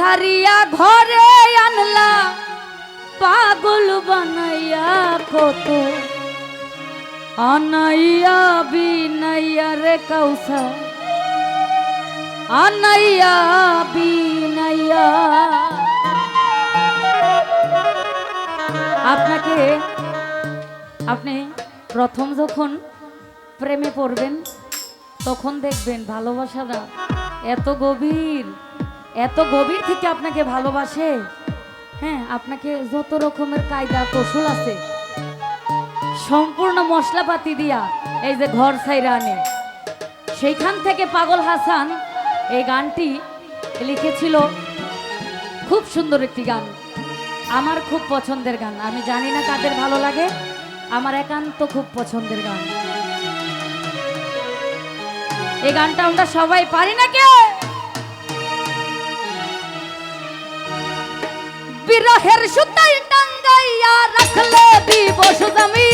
সারিয়া ঘরে আনলা, পাগল বানাইয়া কত আনাইয়া বিনাইয়া রে কৌসা আনাইয়া বিনাইয়া। আপনাকে, আপনি প্রথম যখন প্রেমে পড়বেন, তখন দেখবেন ভালোবাসাটা এত গভীর। এত গভীর থেকে আপনাকে ভালোবাসে। হ্যাঁ আপনাকে যত রকমের কায়দা কৌশল আছে, সম্পূর্ণ মশলাপাতি দিয়া এই যে ঘর সাইরা আনে। সেইখান থেকে পাগল হাসান এই গানটি লিখেছিল। খুব সুন্দর একটি গান। আমার খুব পছন্দের গান। আমি জানি না কাদের ভালো লাগে। আমার একান্ত খুব পছন্দের গান। এই গানটা আমরা সবাই পারি না কে বিরহের সুতাই টাঙ্গাইয়া রাখলে দিবস জমি।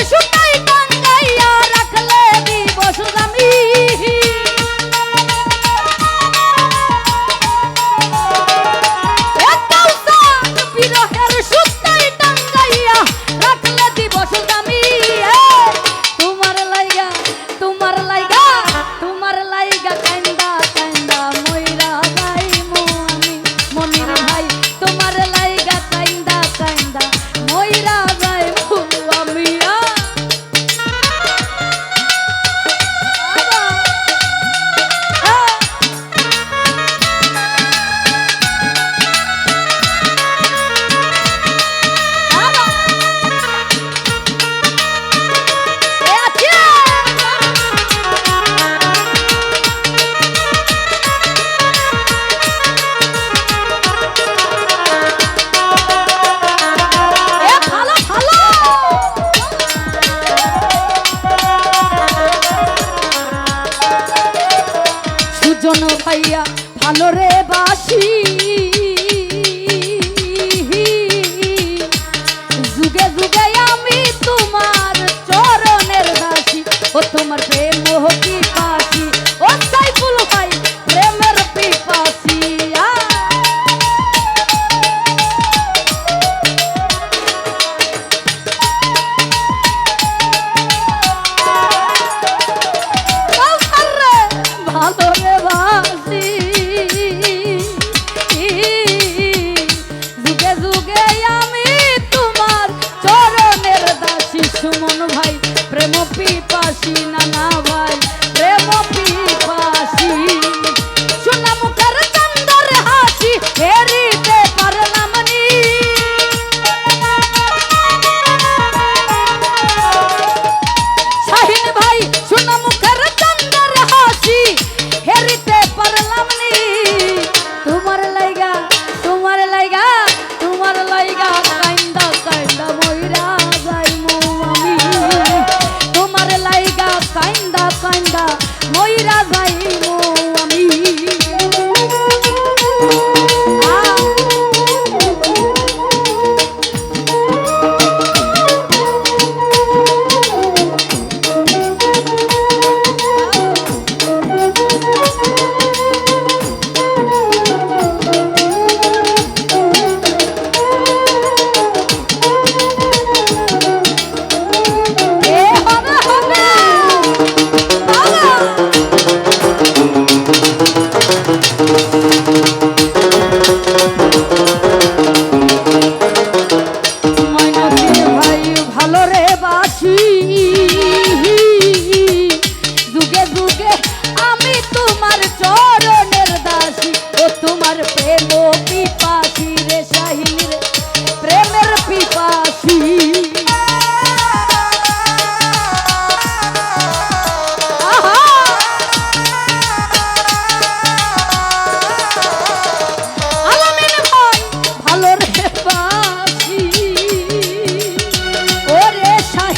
বিরহের সুতাই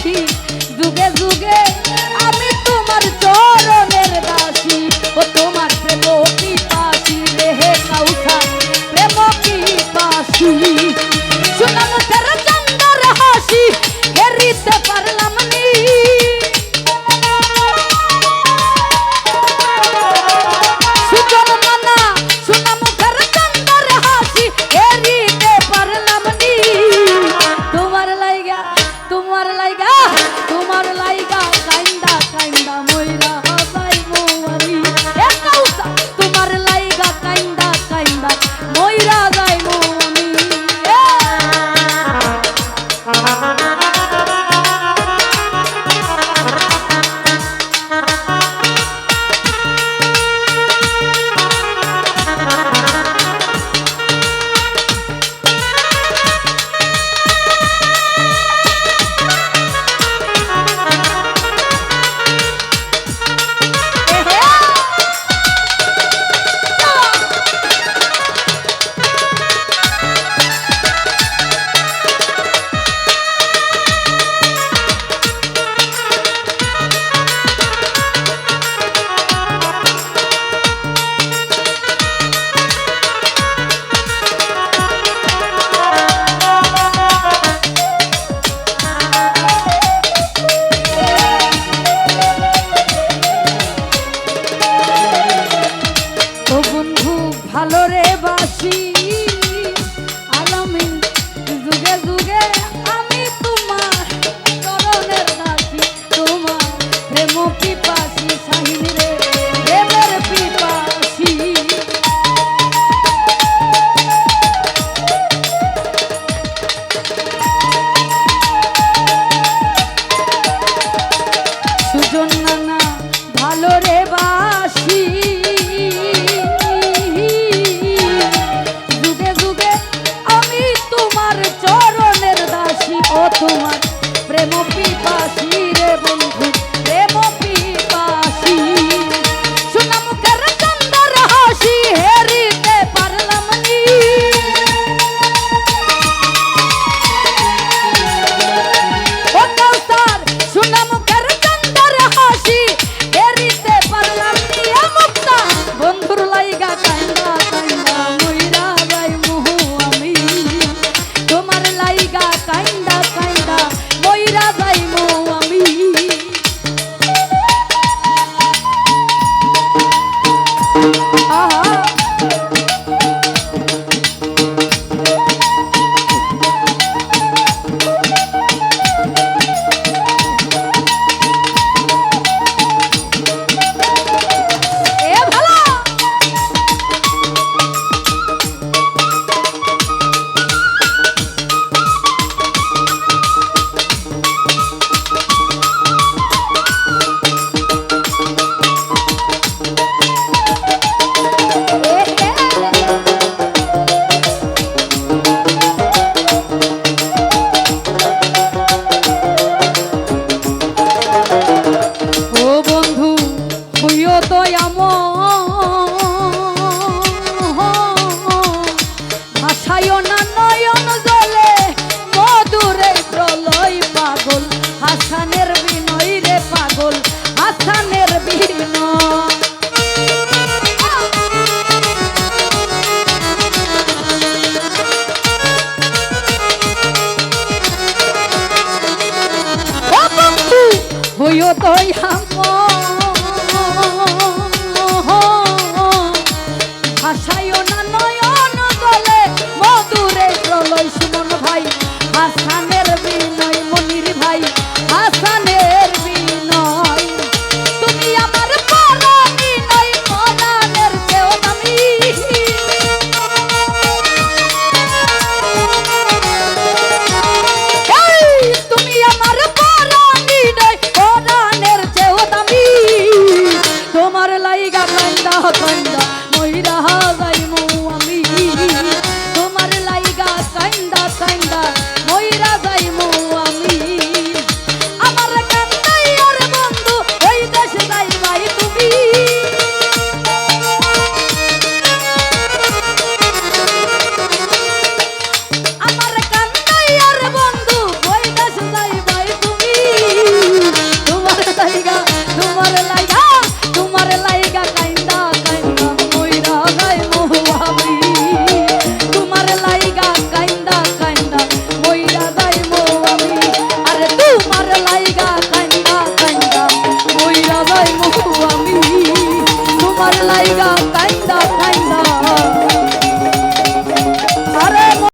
ওরে হইও দয়াময়